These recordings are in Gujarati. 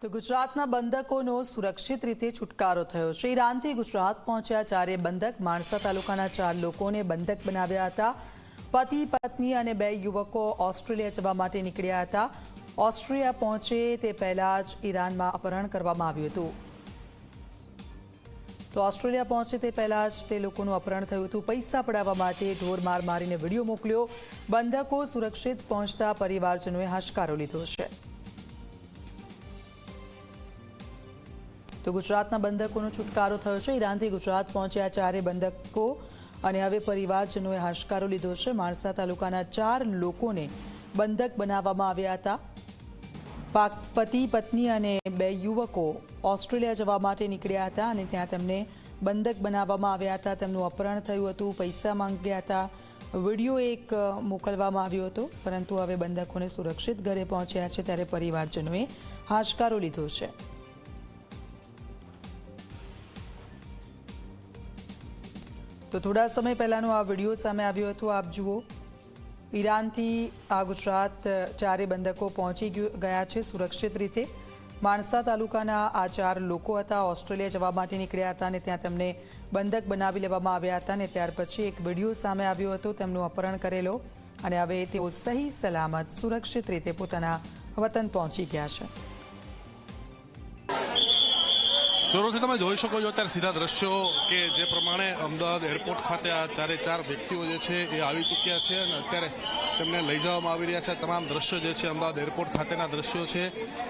તો ગુજરાતના બંધકોનો સુરક્ષિત રીતે છુટકારો થયો. છે ઈરાનથી ગુજરાત પહોંચ્યા ચારે બંધક માણસા તાલુકાના ચાર લોકોને બંધક બનાવ્યા હતા. પતિ, પત્ની અને બે યુવકો ઓસ્ટ્રેલિયા જવા માટે નીકળ્યા હતા. ઓસ્ટ્રેલિયા પહોંચે તે પહેલા જ ઈરાનમાં અપહરણ કરવામાં આવ્યું હતું. તો ઓસ્ટ્રેલિયા પહોંચે તે પહેલા જ તે લોકોનું અપહરણ થયું હતું. પૈસા પડાવવા માટે ઢોર માર મારીને વીડિયો મોકલ્યો. બંધકો સુરક્ષિત પહોંચતા પરિવારજનોએ હાશકારો લીધો છે. તો ગુજરાતના બંધકોનો છુટકારો થયો છે. ઈરાનથી ગુજરાત પહોંચ્યા ચારે બંધકો અને હવે પરિવારજનોએ હાશકારો લીધો છે. માણસા તાલુકાના ચાર લોકોને બંધક બનાવવામાં આવ્યા હતા. પતિ, પત્ની અને બે યુવકો ઓસ્ટ્રેલિયા જવા માટે નીકળ્યા હતા અને ત્યાં તેમને બંધક બનાવવામાં આવ્યા હતા. તેમનું અપહરણ થયું હતું. પૈસા માંગ્યા હતા. વીડિયો એક મોકલવામાં આવ્યો હતો. પરંતુ હવે બંધકોને સુરક્ષિત ઘરે પહોંચ્યા છે ત્યારે પરિવારજનોએ હાશકારો લીધો છે. તો થોડા સમય પહેલાનો આ વીડિયો સામે આવ્યો હતો, આપ જુઓ. ઈરાનથી આ ગુજરાત ચારે બંધકો પહોંચી ગયા છે સુરક્ષિત રીતે. માણસા તાલુકાના આ ચાર લોકો હતા, ઓસ્ટ્રેલિયા જવા માટે નીકળ્યા હતા અને ત્યાં તેમને બંધક બનાવી લેવામાં આવ્યા હતા અને ત્યાર પછી એક વીડિયો સામે આવ્યો હતો, તેમનું અપહરણ કરેલો અને હવે તેઓ સહી સલામત, સુરક્ષિત રીતે પોતાના વતન પહોંચી ગયા છે. ચોરોથી તમે જોઈ શકો છો અત્યારે સીધા દ્રશ્યો કે જે પ્રમાણે અમદાવાદ એરપોર્ટ ખાતે આ ચારે ચાર વ્યક્તિઓ જે છે એ આવી ચૂક્યા છે અને અત્યારે તેમને લઈ જવામાં આવી રહ્યા છે. તમામ દ્રશ્યો જે છે અમદાવાદ એરપોર્ટ ખાતેના દ્રશ્યો છે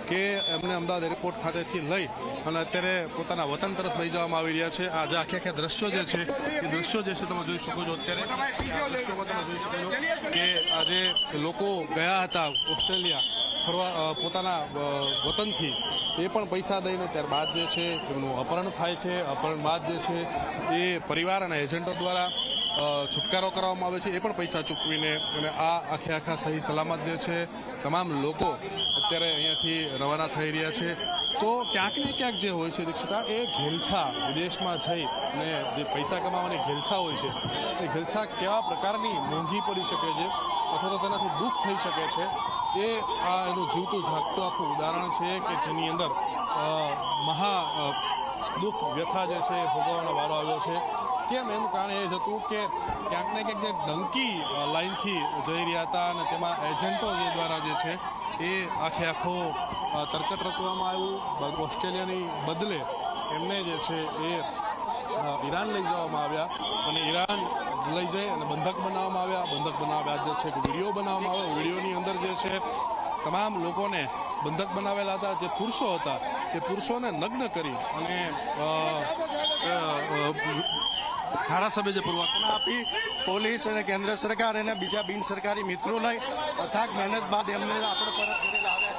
કે એમને અમદાવાદ એરપોર્ટ ખાતેથી લઈ અને અત્યારે પોતાના વતન તરફ લઈ જવામાં આવી રહ્યા છે. આ જે આખે આખા દ્રશ્યો જે છે, એ દ્રશ્યો જે છે તમે જોઈ શકો છો અત્યારે. દ્રશ્યોમાં તમે જોઈ શકો છો કે આજે લોકો ગયા હતા ઓસ્ટ્રેલિયા ફરવા પોતાના વતનથી એ પણ પૈસા દઈને ત્યારબાદ જે છે, એમનું અપહરણ થાય છે. અપહરણ બાદ જે છે, એ પરિવાર અને એજન્ટો દ્વારા છુટકારો કરવામાં આવે છે. એ પણ પૈસા ચૂકવીને અને આ આખે આખા સહી સલામત જે છે, તમામ લોકો અત્યારે અહીંયાથી રવાના થઈ રહ્યા છે. તો ક્યાંક ને ક્યાંક જે હોય છે, દીક્ષિતા, એ ઘેલછા વિદેશમાં જઈ અને જે પૈસા કમાવાની ઘેલછા હોય છે, એ ઘેલછા કેવા પ્રકારની મોંઘી પડી શકે છે? અથવા તો તેનાથી દુઃખ થઈ શકે છે? એ આ એનું જીવતું જાગતું આખું ઉદાહરણ છે કે જેની અંદર મહા દુઃખ વ્યથા જે છે એ ભોગવવાનો વારો આવ્યો છે. કેમ એનું કારણ એ જ હતું કે ક્યાંક ને ક્યાંક જે ડંકી લાઇનથી જઈ રહ્યા હતા અને તેમાં એજન્ટો જે દ્વારા જે છે એ આખે આખો તરકટ રચવામાં આવ્યું. ઓસ્ટ્રેલિયાની બદલે એમને જે છે એ ઈરાન લઈ જવામાં આવ્યા. અને ઈરાન લઈ જઈ અને બંધક બનાવવામાં આવ્યા. બંધક બનાવ્યા જે છે વીડિયો બનાવવામાં આવ્યો. વિડીયોની અંદર જે છે, તમામ લોકોને બંધક બનાવેલા હતા. જે પુરુષો હતા, તે પુરુષોને નગ્ન કરી અને ધારાસભ્ય જે પૂર્વક આપી, પોલીસ અને કેન્દ્ર સરકાર અને બીજા બિન સરકારી મિત્રો લઈ અથાગ મહેનત બાદ એમને આપણે પરત ઘરે લાવ્યા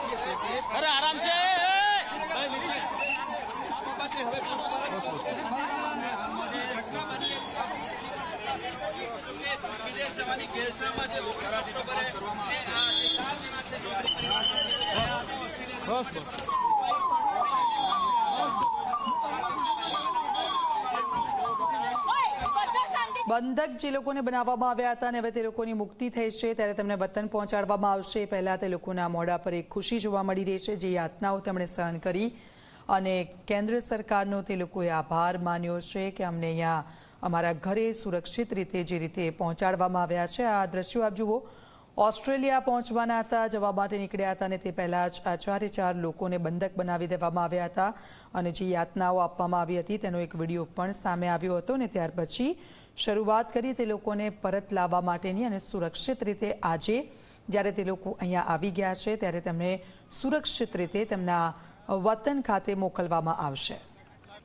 બંધક જે લોકોને બનાવવામાં આવ્યા હતા અને હવે તે લોકોની મુક્તિ થઈ છે, ત્યારે તેમને વતન પહોંચાડવામાં આવશે. પહેલા તે લોકોના મોઢા પર એક ખુશી જોવા મળી રહી છે, જે યાતનાઓ તેમણે સહન કરી. અને કેન્દ્ર સરકારનો તે લોકોએ આભાર માન્યો છે કે અમને અહીંયા અમારા ઘરે સુરક્ષિત રીતે જે રીતે પહોંચાડવામાં આવ્યા છે. આ દ્રશ્યો આપ જુઓ. ઓસ્ટ્રેલિયા પહોંચવાના હતા, જવા માટે નીકળ્યા હતા અને તે પહેલાં જ આ ચારે ચાર લોકોને બંધક બનાવી દેવામાં આવ્યા હતા અને જે યાતનાઓ આપવામાં આવી હતી તેનો એક વીડિયો પણ સામે આવ્યો હતો અને ત્યાર પછી શરૂઆત કરી તે લોકોને પરત લાવવા માટેની અને સુરક્ષિત રીતે આજે જ્યારે તે લોકો અહીંયા આવી ગયા છે ત્યારે તેમને સુરક્ષિત રીતે તેમના વતન ખાતે મોકલવામાં આવશે.